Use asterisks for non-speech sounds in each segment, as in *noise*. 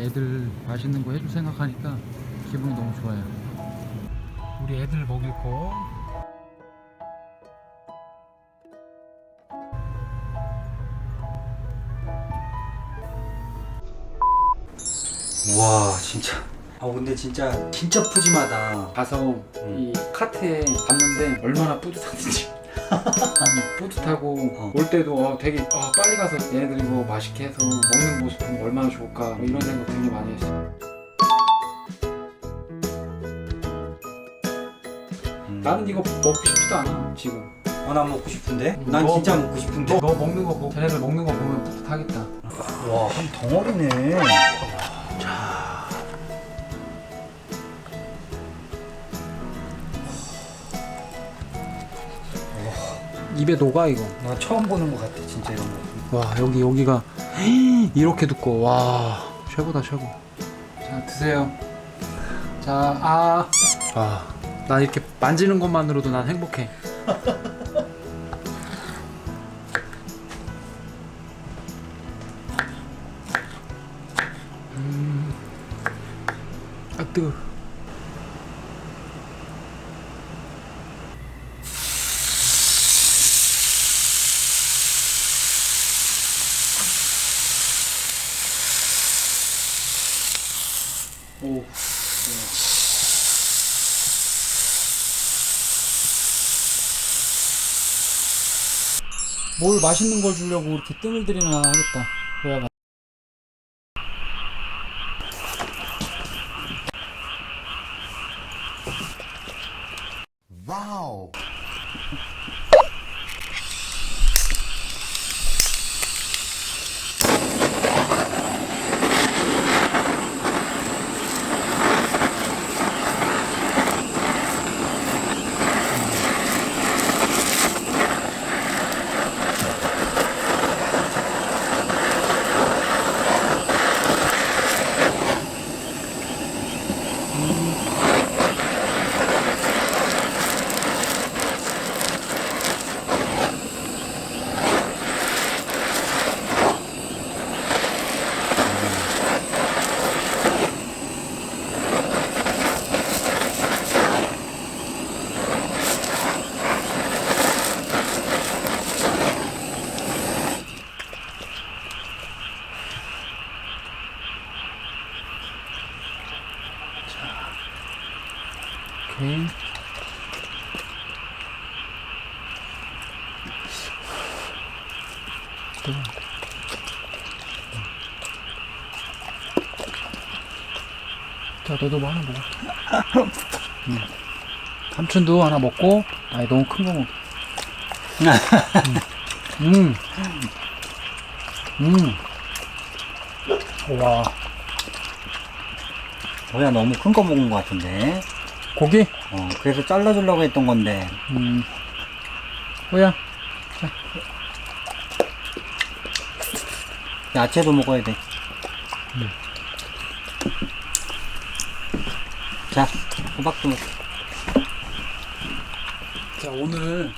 애들 맛있는 거 해줄 생각하니까 기분이 너무 좋아요. 우리 애들 먹일 거. 와 진짜 아 근데 진짜 진짜 푸짐하다 가서 음. 이 카트에 봤는데 얼마나 뿌듯한지 음, 뿌듯하고 어. 올 때도 어, 되게 아, 빨리 가서 얘네들 이거 맛있게 해서 먹는 모습 보면 얼마나 좋을까 뭐 이런 생각 되게 많이 했어요 음. 나는 이거 먹고 싶지도 않아 지금 어, 난 먹고 싶은데? 난 뭐? 진짜 먹고 싶은데? 너 먹는 거 보고 쟤네들 먹는 거 보면 뿌듯하겠다 와, 한 덩어리네. 입에 녹아 이거? 나 처음 보는 것 같아, 진짜 이런 거. 와 여기 여기가 *gasps* 이렇게 두꺼워. 와 최고다 최고. 자 드세요. 자 아아 나 이렇게 만지는 것만으로도 난 행복해. 음 아 뜨거 오 뭘 맛있는 걸 주려고 이렇게 뜸을 들이나 하겠다. 뭐야? 오케 이. 또. 자, 너도 뭐 하나 먹어. 음. 삼촌도 하나 먹고, 아니, 너무 큰 거 먹어. 음. 음. 와, 뭐야, 너무 큰 거 먹은 것 같은데. 고기? 어, 그래서 잘라주려고 했던 건데. 음. 뭐야? 야채도 먹어야 돼. 자, 호박도 먹고. 자 오늘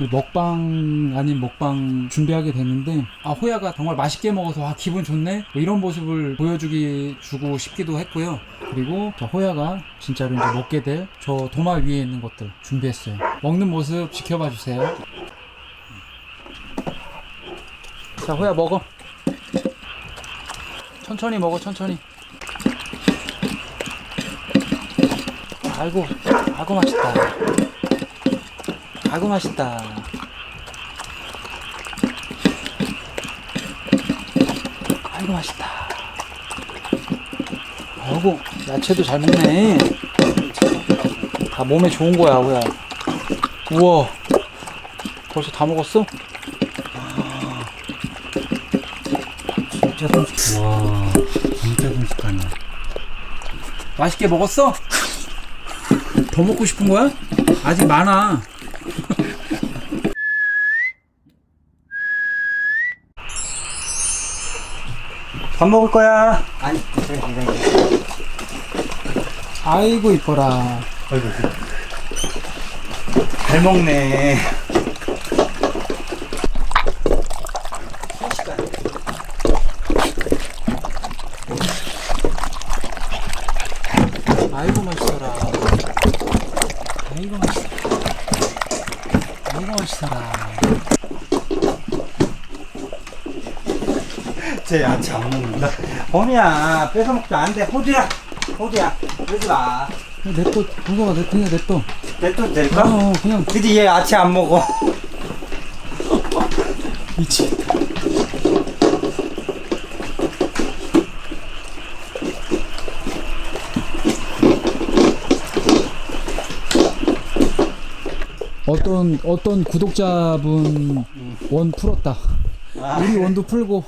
이 먹방 아닌 먹방 준비하게 됐는데 아 호야가 정말 맛있게 먹어서 아 기분 좋네 뭐 이런 모습을 보여주기 주고 싶기도 했고요 그리고 저 호야가 진짜로 이제 먹게 될 저 도마 위에 있는 것들 준비했어요. 먹는 모습 지켜봐 주세요. 자 호야 먹어. 천천히 먹어 천천히. 아이고 아이고 맛있다. 아이고 맛있다. 아이고 맛있다. 아이고 야채도 잘 먹네. 다 몸에 좋은 거야, 뭐야. 우와. 벌써 다 먹었어? 진짜 순식. 와, 진짜 순식하네. 맛있게 먹었어? 더 먹고 싶은 거야? 아직 많아. *laughs* 밥 먹을 거야. 아니, 기다려, 기다려. 아이고 이뻐라. 아이고. 잘 먹네. 아이고 맛있어라. 아이고 맛있어. 아이고 맛있어라. 안 먹는다. 범이야, 뺏어 먹지 안 돼. 호두야, 호두야, 그러지 마. 냅둬, 동서가 냅, 그냥 냅둬. 내돈 될까? 어, 그냥 그지 얘 야채 안 먹어. *laughs* 미치겠다. 어떤 어떤 구독자분 원 풀었다. 아, 우리 원도 풀고